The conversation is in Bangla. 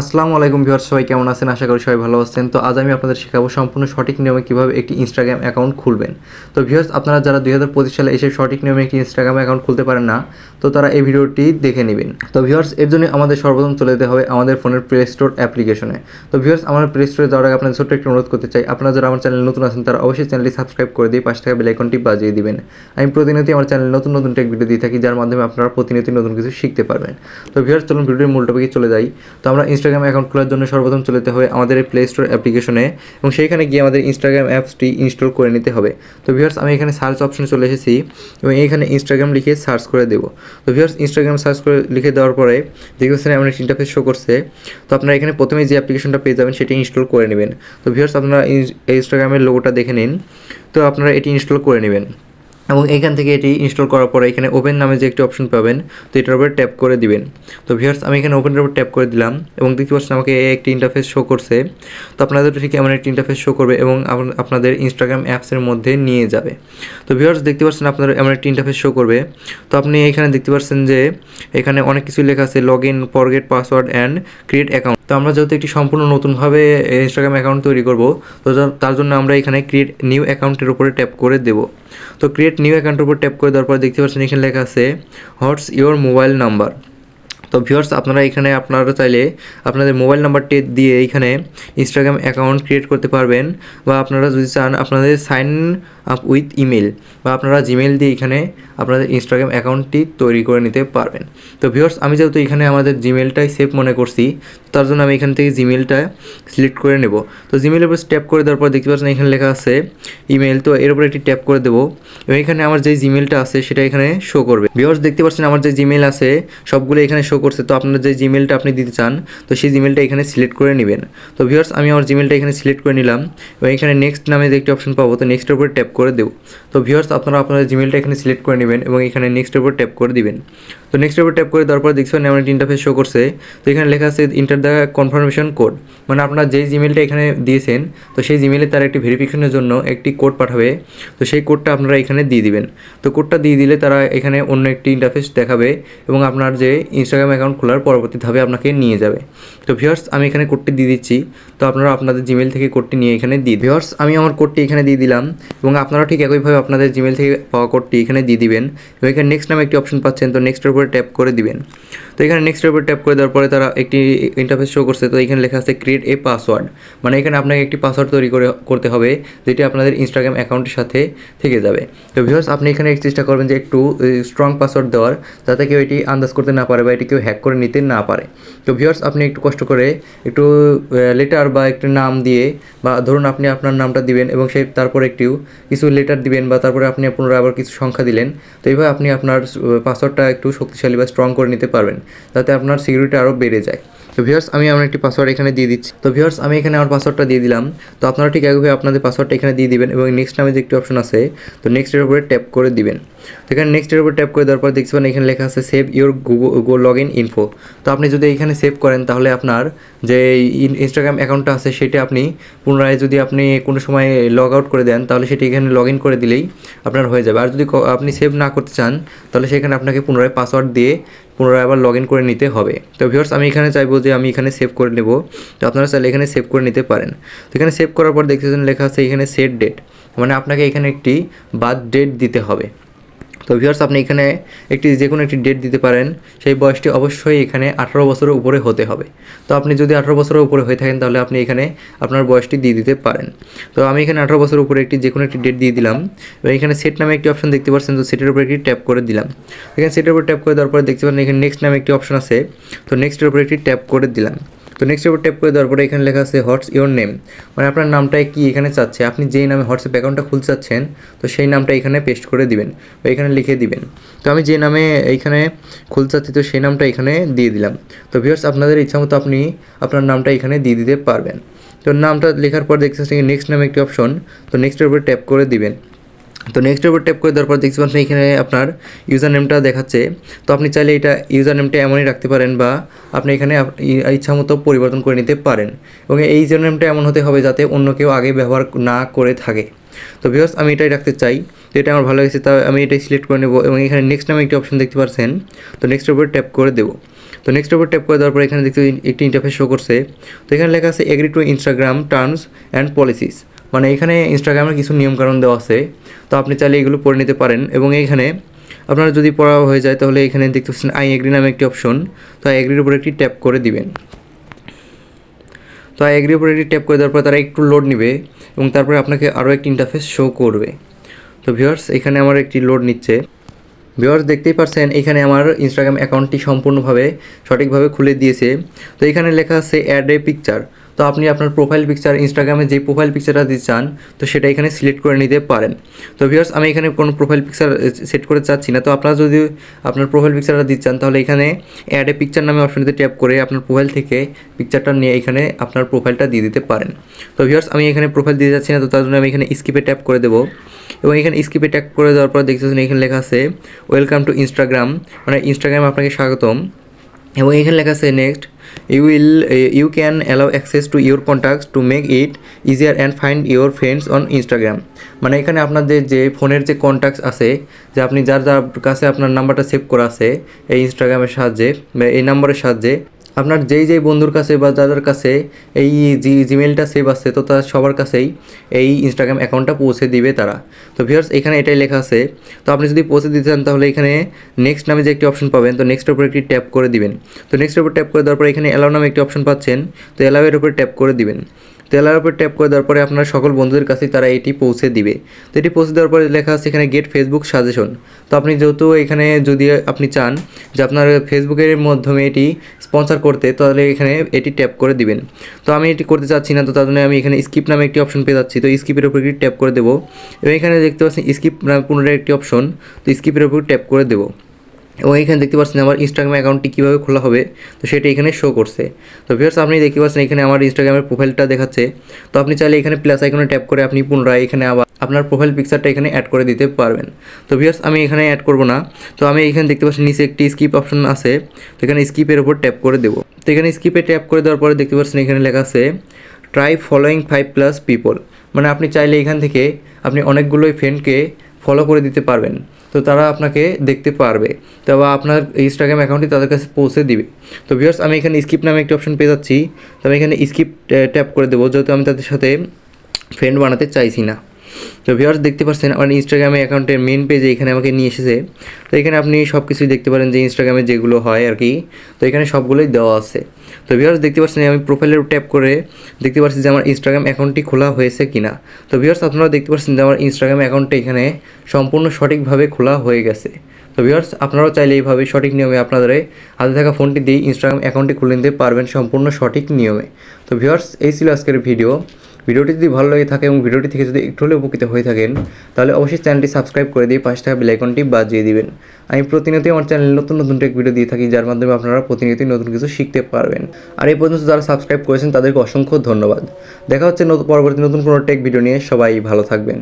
আসসালামু আলাইকুম ভিউয়ার্স, সবাই কেমন আছেন? আশা করি সবাই ভালো আছেন। তো আজ আমি আপনাদের শেখাবো সম্পূর্ণ সঠিক নিয়মে কীভাবে একটি ইনস্টাগ্রাম অ্যাকাউন্ট খুলবেন। তো ভিউয়ার্স, আপনারা যারা দুই হাজার পঁচিশ সালে এসে সঠিক নিয়মে একটি ইনস্টাগ্রাম অ্যাকাউন্ট খুলতে পারেন না, তো তারা এই ভিডিওটি দেখে নেবেন। তো ভিউয়ার্স, এর জন্য আমাদের সর্বপ্রথম চলে যেতে হবে আমাদের ফোনের প্লে স্টোর অ্যাপ্লিকেশনে তো ভিউয়ার্স, আমার প্লে স্টোরে যাওয়ার আগে আপনাদের ছোট্ট একটি অনুরোধ করতে চাই। আপনারা যারা আমার চ্যানেল নতুন আছেন, তারা অবশ্যই চ্যানেলটি সাবস্ক্রাইব করে দিয়ে পাশে থাকা বেল আইকনটি বাজিয়ে দিবেন। আমি প্রতিনিয়ত আমার চ্যানেলে নতুন নতুন টেক ভিডিও দিয়ে থাকি, যার মাধ্যমে আপনারা প্রতিনিয়ত নতুন কিছু শিখতে পারবেন। তো ভিউয়ার্স, চলুন ভিডিওর মূল টপিকে চলে যাই। তো আমরা ইনস্টাগ্রাম অ্যাকাউন্ট খোলার জন্য সর্বপ্রথম চলে যেতে হবে আমাদের এই প্লে স্টোর অ্যাপ্লিকেশনে এবং সেইখানে গিয়ে আমাদের ইনস্টাগ্রাম অ্যাপসটি ইনস্টল করে নিতে হবে। তো ভিউয়ার্স আমি এখানে সার্চ অপশনে চলে এসেছি এবং এইখানে ইনস্টাগ্রাম লিখে সার্চ করে দেবো। তো ভিউয়ার্স ইনস্টাগ্রাম সার্চ করে লিখে দেওয়ার পরে দেখতেছেন এমন একটা ইন্টারফেস শো করছে। তো আপনারা এখানে প্রথমে যে অ্যাপ্লিকেশনটা পেয়ে যাবেন সেটি ইনস্টল করে নেবেন। তো ভিউয়ার্স আপনারা ইনস্টাগ্রামের লোগোটা দেখে নিন। তো আপনারা এটি ইনস্টল করে নেবেন। এবং এইখান থেকে এটি ইনস্টল করার পরে এখানে ওপেন নামে যে একটি অপশন পাবেন, তো এটার উপরে ট্যাপ করে দিবেন। তো ভিউয়ার্স আমি এখানে ওপেনের উপর ট্যাপ করে দিলাম এবং দেখতে পাচ্ছেন আমাকে একটি ইন্টারফেস শো করছে। তো আপনাদের ঠিক এমন একটি ইন্টারফেস শো করবে এবং আপনাদের ইনস্টাগ্রাম অ্যাপসের মধ্যে নিয়ে যাবে। তো ভিউয়ার্স দেখতে পাচ্ছেন আপনাদের এমন একটি ইন্টারফেস শো করবে। তো আপনি এখানে দেখতে পাচ্ছেন যে এখানে অনেক কিছু লেখা আছে log in forget password and create account তো আমরা যেহেতু একটি সম্পূর্ণ নতুনভাবে ইনস্টাগ্রাম অ্যাকাউন্ট তৈরি করব, তো তার- জন্য আমরা এখানে ক্রিয়েট নিউ অ্যাকাউন্টের উপরে ট্যাপ করে দেব। তো ক্রিয়েট নিউ অ্যাকাউন্টের উপর ট্যাপ করে দেওয়ার পর দেখতে পাচ্ছেন এখানে লেখা আছে হোয়াটস ইওর মোবাইল নাম্বার তো ভিউয়ার্স আপনারা এখানে, আপনারা চাইলে আপনাদের মোবাইল নাম্বারটি দিয়ে এইখানে ইনস্টাগ্রাম অ্যাকাউন্ট ক্রিয়েট করতে পারবেন, বা আপনারা যদি চান আপনাদের সাইন আপ উইথ ইমেল বা আপনারা জিমেল দিয়ে এখানে আপনাদের ইনস্টাগ্রাম অ্যাকাউন্টটি তৈরি করে নিতে পারবেন। তো ভিউয়ার্স আমি যেহেতু এখানে আমাদের জিমেলটাই সেভ মনে করছি তার জন্য আমি এখান থেকে জিমেলটা সিলেক্ট করে নেব। তো জিমেলের উপর ট্যাপ করে দেওয়ার পর দেখতে পাচ্ছেন এখানে লেখা আছে ইমেল তো এর উপর একটি ট্যাপ করে দেবো। এবং এখানে আমার যে জিমেলটা আছে সেটা এখানে শো করবে। ভিউয়ার্স দেখতে পাচ্ছেন আমার যে জিমেল আছে, সবগুলো এখানে শো করছে। তো আপনার যে জিমেলটা আপনি দিতে চান, তো সেই জিমেলটা এখানে সিলেক্ট করে নেবেন। তো ভিউয়ার্স আমি আমার জিমেলটা এখানে সিলেক্ট করে নিলাম। এবং এখানে নেক্সট নামে যে একটি অপশন পাবো, তো নেক্সটের উপরে ট্যাপ করে দেবো। তো ভিউয়ার্স আপনারা আপনাদের জিমেলটা এখানে সিলেক্ট করে এবং এখানে নেক্সটের উপর ট্যাপ করে দিবেন। তো নেক্সট উপর ট্যাপ করে দেওয়ার পর দেখছেন এমন একটি ইন্টারফেস শো করছে। তো এখানে লেখা আছে ইন্টার দ্য কনফার্মেশন কোড মানে আপনার যেই জিমেলটা এখানে দিয়েছেন, তো সেই জিমেলে তার একটি ভেরিফিকেশনের জন্য একটি কোড পাঠাবে। তো সেই কোডটা আপনারা এখানে দিয়ে দিবেন। তো কোডটা দিয়ে দিলে তারা এখানে অন্য একটি ইন্টারফেস দেখাবে এবং আপনার যে ইনস্টাগ্রাম অ্যাকাউন্ট খোলার পরবর্তী ধাপে আপনাকে নিয়ে যাবে। তো ভিউয়ার্স আমি এখানে কোডটি দিয়ে দিচ্ছি। তো আপনারা আপনাদের জিমেল থেকে কোডটি নিয়ে এখানে দিয়ে ভিউয়ার্স আমি আমার কোডটি এখানে দিয়ে দিলাম এবং আপনারা ঠিক একইভাবে আপনাদের জিমেল থেকে পাওয়া কোডটি এখানে দিয়ে দিবেন। এবং এখানে নেক্সট নামে একটি অপশন পাচ্ছেন। তো নেক্সটের উপরে ট্যাপ করে দিবেন। তো এখানে নেক্সটের উপরে ট্যাপ করে দেওয়ার পরে তারা একটি ইন্টারফেস শো করছে, তো এখানে লেখা আছে ক্রিয়েট এ পাসওয়ার্ড মানে এখানে আপনাকে একটি পাসওয়ার্ড তৈরি করে, করতে হবে, যেটি আপনাদের ইনস্টাগ্রাম অ্যাকাউন্টের সাথে থেকে যাবে। তো ভিউয়ার্স আপনি এখানে চেষ্টা করবেন যে একটু স্ট্রং পাসওয়ার্ড দেওয়ার, যাতে কেউ এটি আন্দাজ করতে না পারে বা এটি কেউ হ্যাক করে নিতে না পারে। তো ভিউয়ার্স আপনি একটু কষ্ট করে একটু লেটার বা একটু নাম দিয়ে, বা ধরুন আপনি আপনার নামটা দিবেন এবং সেই তারপরে একটু কিছু লেটার দিবেন বা তারপরে আপনি পুনরায় আবার কিছু সংখ্যা দিলেন, তো এইভাবে আপনি আপনার পাসওয়ার্ডটা একটু শক্তিশালী বা স্ট্রং করে নিতে পারবেন। যাতে আপনার সিকিউরিটি আরও বেড়ে যায়। তো ভিউয়ার্স আমি আমার একটি পাসওয়ার্ড এখানে দিয়ে দিচ্ছি। তো ভিউয়ার্স আমি এখানে আমার পাসওয়ার্ডটা দিয়ে দিলাম। তো আপনারা ঠিক একভাবে আপনাদের পাসওয়ার্ডটা এখানে দিয়ে দিবেন এবং নেক্সট নামে যে একটি অপশন আছে, তো নেক্সটের উপরে ট্যাপ করে দিবেন। তো এখানে নেক্সটের উপর ট্যাপ করে দেওয়ার পর দেখতে পাবেন এখানে লেখা আছে save your go log in info তো আপনি যদি এখানে সেভ করেন, তাহলে আপনার যে ইনস্টাগ্রাম অ্যাকাউন্টটা আছে, সেটা আপনি পুনরায় যদি আপনি কোনো সময় লগ আউট করে দেন, তাহলে সেটি এখানে লগ ইন করে দিলেই আপনার হয়ে যাবে। আর যদি আপনি সেভ না করতে চান, তাহলে সেখানে আপনাকে পুনরায় পাসওয়ার্ড দিয়ে পুনরায় আবার লগ ইন করে নিতে হবে। তো ভিউয়ার্স আমি এখানে চাইব যে আমি এখানে সেভ করে নেব। তো আপনারা চাইলে এখানে সেভ করে নিতে পারেন। তো এখানে সেভ করার পর দেখতেছেন লেখা আছে এখানে সেট ডেট মানে আপনাকে এখানে একটি বার্থ ডেট দিতে হবে। তো ভিউয়ার্স আপনি এখানে একটি যে কোনো একটি ডেট দিতে পারেন, সেই বয়সটি অবশ্যই এখানে আঠারো বছরের উপরে হতে হবে। তো আপনি যদি আঠারো বছরের উপরে হয়ে থাকেন, তাহলে আপনি এখানে আপনার বয়সটি দিয়ে দিতে পারেন। তো আমি এখানে আঠারো বছরের উপরে একটি যে কোনো একটি ডেট দিয়ে দিলাম। এবং এখানে সেট নামে একটি অপশন দেখতে পাচ্ছেন, তো সেটের উপরে একটি ট্যাপ করে দিলাম। এখানে সেটের উপর ট্যাপ করে দেওয়ার পরে দেখতে পাচ্ছেন, এখানে নেক্সট নামে একটি অপশন আছে। তো নেক্সটের উপরে একটি ট্যাপ করে দিলাম। তো নেক্সট উপর ট্যাপ করে দেওয়ার পরে এখানে লেখা আছে হোয়াটস ইওর নেম মানে আপনার নামটা কি এখানে চাচ্ছে? আপনি যেই নামে হোয়াটসঅ্যাপ অ্যাকাউন্টটা খুলতে চাচ্ছেন, তো সেই নামটা এখানে পেস্ট করে দিবেন বা এখানে লিখে দিবেন। তো আমি যে নামে এইখানে খুলতে চাচ্ছি, তো সেই নামটা এখানে দিয়ে দিলাম। তো ভিউয়ার্স আপনাদের ইচ্ছা মতো আপনি আপনার নামটা এখানে দিয়ে দিতে পারবেন। তো নামটা লেখার পর দেখতে নেক্সট নামে একটি অপশন তো নেক্সটের উপরে ট্যাপ করে দিবেন। তো নেক্সটের উপর ট্যাপ করে দেওয়ার পর দেখতে পাচ্ছেন এখানে আপনার ইউজার নেমটা দেখাচ্ছে। তো আপনি চাইলে এটা ইউজার নেমটা এমনই রাখতে পারেন বা আপনি এখানে ইচ্ছা মতো পরিবর্তন করে নিতে পারেন এবং এই ইউজার নেমটা এমন হতে হবে যাতে অন্য কেউ আগে ব্যবহার না করে থাকে। তো ভিউয়ার্স আমি এটাই রাখতে চাই। তো এটা আমার ভালো লাগছে, তা আমি এটাই সিলেক্ট করে নেব এবং এখানে নেক্সট নামে একটি অপশন দেখতে পাচ্ছেন। তো নেক্সটের উপর ট্যাপ করে দেবো। তো নেক্সট উপর ট্যাপ করে দেওয়ার পর এখানে দেখতে একটি ইন্টারফেস শো করছে। তো এখানে লেখা আছে agree to Instagram terms and policies মানে এখানে ইনস্টাগ্রামের কিছু নিয়মকানুন দেওয়া আছে। তো আপনি চাইলে এগুলো পড়ে নিতে পারেন এবং এইখানে আপনার যদি পড়া হয়ে যায় তাহলে এখানে দেখতে পাচ্ছেন আই এগ্রি নামে একটি অপশন তো আই এগ্রির উপর একটি ট্যাপ করে দিবেন। তো আই এগ্রির উপর একটি ট্যাপ করে দেওয়ার পর তারা একটু লোড নেবে এবং তারপরে আপনাকে আরও একটি ইন্টারফেস শো করবে। তো ভিউয়ার্স এখানে আমার একটি লোড নিচ্ছে। ভিউয়ার্স দেখতেই পারছেন, এখানে আমার ইনস্টাগ্রাম অ্যাকাউন্টটি সম্পূর্ণভাবে সঠিকভাবে খুলে দিয়েছে। তো এখানে লেখা আছে অ্যাড এ পিকচার তো আপনি আপনার প্রোফাইল পিকচার ইনস্টাগ্রামে যে প্রোফাইল পিকচারটা দিতে চান, তো সেটা এখানে সিলেক্ট করে নিতে পারেন। তো ভিউয়ার্স আমি এখানে কোনো প্রোফাইল পিকচার সেট করে চাচ্ছি না। তো আপনারা যদি আপনার প্রোফাইল পিকচারটা দিতে চান, তাহলে এখানে অ্যাড এ পিকচার নামে অপশনটিতে ট্যাপ করে আপনার প্রোফাইল থেকে পিকচারটা নিয়ে এখানে আপনার প্রোফাইলটা দিয়ে দিতে পারেন। তো ভিউয়ার্স আমি এখানে প্রোফাইল দিতে যাচ্ছি না, তো তার জন্য আমি এখানে স্কিপে ট্যাপ করে দেবো। এবং এখানে স্কিপে ট্যাপ করে দেওয়ার পর দেখতেছেন এখানে লেখা আছে ওয়েলকাম টু ইনস্টাগ্রাম মানে ইনস্টাগ্রামে আপনাকে স্বাগতম। এবং এখানে লেখা আছে next you uh, you can allow access to your contacts to make it easier and find your friends on Instagram. মানে এখানে আপনাদের যে ফোনের যে কন্ট্যাক্টস আছে যে আপনি যার যার কাছে আপনার নাম্বারটা সেভ করা আছে এই ইনস্টাগ্রামের সাহায্যে এই নাম্বারের সাহায্যে আপনার যেই যেই বন্ধুর কাছে বা যাদের কাছে এই জি জিমেলটা সেভ আছে, তো তার সবার কাছেই এই ইনস্টাগ্রাম অ্যাকাউন্টটা পৌঁছে দিবে তারা। তো ভিউয়ার্স এখানে এটাই লেখা আছে। তো আপনি যদি পৌঁছে দিতে চান, তাহলে এখানে নেক্সট নামে যে একটি অপশন পাবেন, তো নেক্সটের উপর একটি ট্যাপ করে দিবেন। তো নেক্সটের উপর ট্যাপ করে দেওয়ার পর এখানে অ্যালাউ নামে একটি অপশন পাচ্ছেন, তো অ্যালাউয়ের উপর ট্যাপ করে দিবেন। তো অ্যালাউয়ের উপর ট্যাপ করে দেওয়ার পরে আপনার সকল বন্ধুদের কাছেই তারা এটি পৌঁছে দিবে। তো এটি পৌঁছে দেওয়ার পরে লেখা আছে এখানে গেট ফেসবুক সাজেশন তো আপনি যেহেতু এখানে যদি আপনি চান যে আপনার ফেসবুকের মাধ্যমে এটি স্পন্সর করতে, তাহলে এখানে এটি ট্যাপ করে দিবেন। তো আমি এটি করতে চাচ্ছি না, তো তার জন্য আমি এখানে স্কিপ নামে একটি অপশন পেয়ে যাচ্ছি। তো স্কিপের উপর একটি ট্যাপ করে দেবো। এবং এখানে দেখতে পাচ্ছেন স্কিপ নামে পুনরায় একটি অপশন তো স্কিপের উপর ট্যাপ করে দেবো। এবং এখানে দেখতে পাচ্ছেন আমার ইনস্টাগ্রাম অ্যাকাউন্টটি কীভাবে খোলা হবে, তো সেটা এখানে শো করছে। তো ভিউয়ার্স আপনি দেখতে পাচ্ছেন এখানে আমার ইনস্টাগ্রামের প্রোফাইলটা দেখাচ্ছে। তো আপনি চাইলে এখানে প্লাস আইকনে ট্যাপ করে আপনি পুনরায় এখানে আবার আপনার প্রোফাইল পিকচারটা এখানে অ্যাড করে দিতে পারবেন। তো ভিউয়ার্স আমি এখানে অ্যাড করব না। তো আমি এখানে দেখতে পাচ্ছি নিচে একটি স্কিপ অপশন আছে, তো এখানে স্কিপের উপর ট্যাপ করে দেবো। তো এখানে স্কিপে ট্যাপ করে দেওয়ার পরে দেখতে পাচ্ছেন এখানে লেখা আছে try following five plus people মানে আপনি চাইলে এখান থেকে আপনি অনেকগুলোই ফ্রেন্ডকে ফলো করে দিতে পারবেন। তো তারা আপনাকে দেখতে পারবে। তো বা আপনার ইনস্টাগ্রাম অ্যাকাউন্টটি তাদের কাছে পৌঁছে দিবে। তো ভিউয়ার্স আমি এখানে স্কিপ নামে একটি অপশন পেয়ে যাচ্ছি। তো আমি এখানে স্কিপ ট্যাপ করে দেবো, যেহেতু আমি তাদের সাথে ফ্রেন্ড বানাতে চাইছি না। তো ভিউয়ার্স দেখতে পাচ্ছেন আমার ইনস্টাগ্রামে অ্যাকাউন্টের মেন পেজে এখানে আমাকে নিয়ে এসেছে। তো এখানে আপনি সব কিছুই দেখতে পারেন যে ইনস্টাগ্রামে যেগুলো হয় আর কি। তো এখানে সবগুলোই দেওয়া আছে। তো ভিউয়ার্স দেখতে পাচ্ছেন আমি প্রোফাইলের ট্যাপ করে দেখতে পাচ্ছি যে আমার ইনস্টাগ্রাম অ্যাকাউন্টটি খোলা হয়েছে কিনা। তো ভিউয়ার্স আপনারা দেখতে পাচ্ছেন যে আমার ইনস্টাগ্রাম অ্যাকাউন্টটা এখানে সম্পূর্ণ সঠিকভাবে খোলা হয়ে গেছে। তো ভিউয়ার্স আপনারাও চাইলে এইভাবে সঠিক নিয়মে আপনাদের হাতে থাকা ফোনটি দিয়ে ইনস্টাগ্রাম অ্যাকাউন্টটি খুলে নিতে পারবেন সম্পূর্ণ সঠিক নিয়মে। তো ভিউয়ার্স এই ছিল আজকের ভিডিও ভিডিওটি যদি ভালো লাগে থাকে এবং ভিডিওটি থেকে যদি একটু হলেও উপকৃত হয়ে থাকেন, তাহলে অবশ্যই চ্যানেলটি সাবস্ক্রাইব করে দিয়ে পাঁচ টাকা বেলাইকনটি বাজিয়ে দিবেন। আমি প্রতিনিয়তই আমার চ্যানেলে নতুন নতুন টেক ভিডিও দিয়ে থাকি, যার মাধ্যমে আপনারা প্রতিনিয়তই নতুন কিছু শিখতে পারবেন। আর এই পর্যন্ত যারা সাবস্ক্রাইব করেছেন, তাদেরকে অসংখ্য ধন্যবাদ। দেখা হচ্ছে নতুন, পরবর্তী নতুন কোনো টেক ভিডিও নিয়ে। সবাই ভালো থাকবেন।